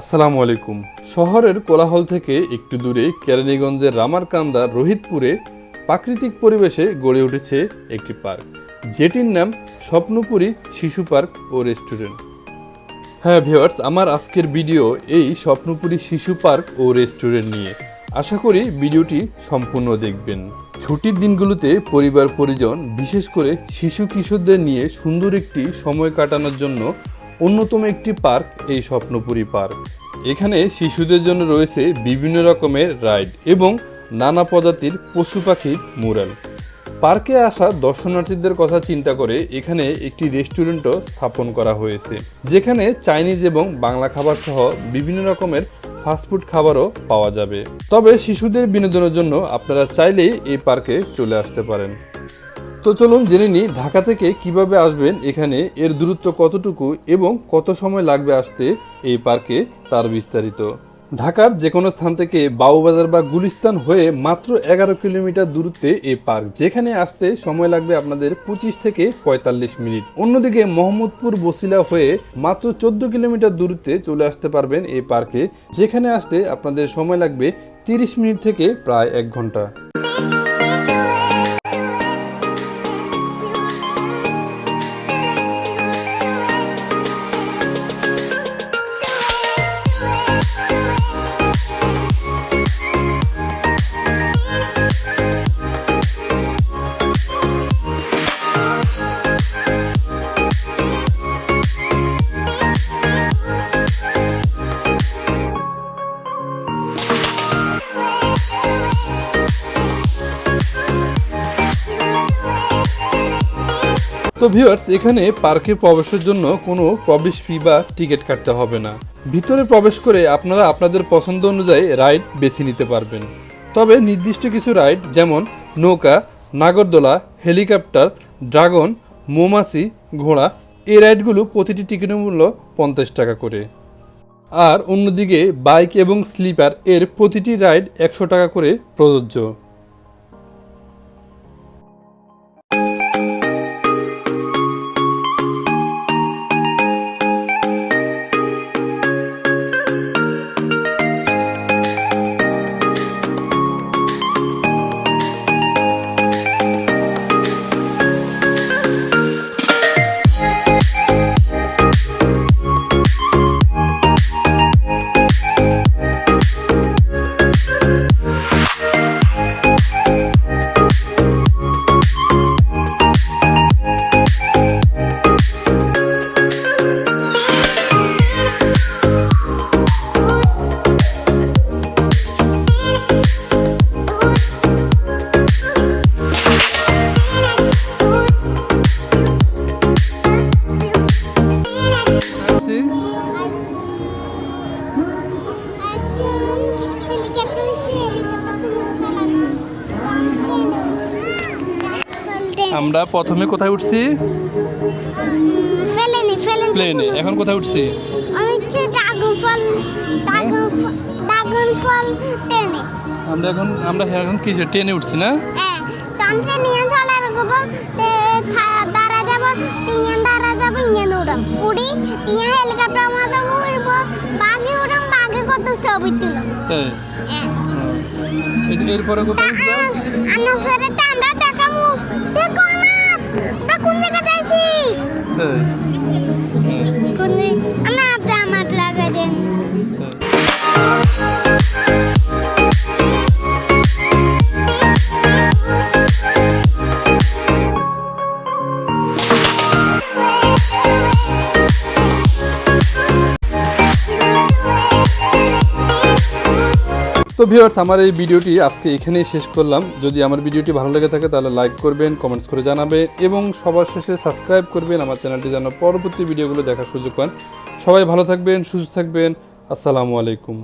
আসসালামু আলাইকুম। শহরের কোলাহল থেকে একটু দূরে কেরানীগঞ্জের রামারকান্দা রোহিতপুরে প্রাকৃতিক পরিবেশে গড়ে উঠেছে একটি পার্ক, যেটির নাম স্বপ্নপুরী শিশু পার্ক ও রেস্টুরেন্ট। হ্যাঁ ভিওয়ার্স আমার আজকের ভিডিও এই স্বপ্নপুরী শিশু পার্ক ও রেস্টুরেন্ট নিয়ে। আশা করি ভিডিওটি সম্পূর্ণ দেখবেন। ছুটির দিনগুলোতে পরিবার পরিজন বিশেষ করে শিশু কিশোরদের নিয়ে সুন্দর একটি সময় কাটানোর জন্য অন্যতম একটি পার্ক, এই স্বপ্নপুরী পার্ক। এখানে শিশুদের জন্য রয়েছে বিভিন্ন রকমের রাইড এবং নানা প্রজাতির পশু পাখির মুরাল পার্কে আসা দর্শনার্থীদের কথা চিন্তা করে এখানে একটি রেস্টুরেন্টও স্থাপন করা হয়েছে, যেখানে চাইনিজ এবং বাংলা খাবার সহ বিভিন্ন রকমের ফাস্টফুড খাবারও পাওয়া যাবে। তবে শিশুদের বিনোদনের জন্য আপনারা চাইলেই এই পার্কে চলে আসতে পারেন। তো চলুন জেনে নিই ঢাকা থেকে কীভাবে আসবেন এখানে, এর দূরত্ব কতটুকু এবং কত সময় লাগবে আসতে এই পার্কে তার বিস্তারিত। ঢাকার যে কোনো স্থান থেকে বাউবাজার বা গুলিস্তান হয়ে মাত্র এগারো কিলোমিটার দূরত্বে এই পার্ক, যেখানে আসতে সময় লাগবে আপনাদের পঁচিশ থেকে পঁয়তাল্লিশ মিনিট। অন্যদিকে মোহাম্মদপুর বসিলা হয়ে মাত্র চোদ্দ কিলোমিটার দূরত্বে চলে আসতে পারবেন এই পার্কে, যেখানে আসতে আপনাদের সময় লাগবে তিরিশ মিনিট থেকে প্রায় এক ঘণ্টা। তো ভিউয়ার্স এখানে পার্কে প্রবেশের জন্য কোনো প্রবেশ ফি বা টিকিট কাটতে হবে না। ভিতরে প্রবেশ করে আপনারা আপনাদের পছন্দ অনুযায়ী রাইড বেছে নিতে পারবেন। তবে নির্দিষ্ট কিছু রাইড যেমন নৌকা, নাগরদোলা, হেলিকপ্টার, ড্রাগন, মৌমাছি, ঘোড়া, এই রাইডগুলো প্রতিটি টিকিটের মূল্য পঞ্চাশ টাকা করে। আর অন্যদিকে বাইক এবং স্লিপার এর প্রতিটি রাইড একশো টাকা করে প্রযোজ্য। আমরা প্রথমে কোথায় উঠছি? প্লেনে। এখন কোথায় উঠছি? আমরা এখন আমরা এখন কি ট্রেনে উঠছি না? হ্যাঁ টানতে নিয়ে তো ভিউয়ার্স আমার এই ভিডিওটি আজকে এখানেই শেষ করলাম। যদি আমার ভিডিওটি ভালো লেগে থাকে, তাহলে লাইক করবেন কমেন্টস করে জানাবেন, এবং সবার শেষে সাবস্ক্রাইব করবেন আমার চ্যানেলটি যেন পরবর্তী ভিডিওগুলো দেখার সুযোগ পান। সবাই ভালো থাকবেন, সুস্থ থাকবেন। আসসালামু আলাইকুম।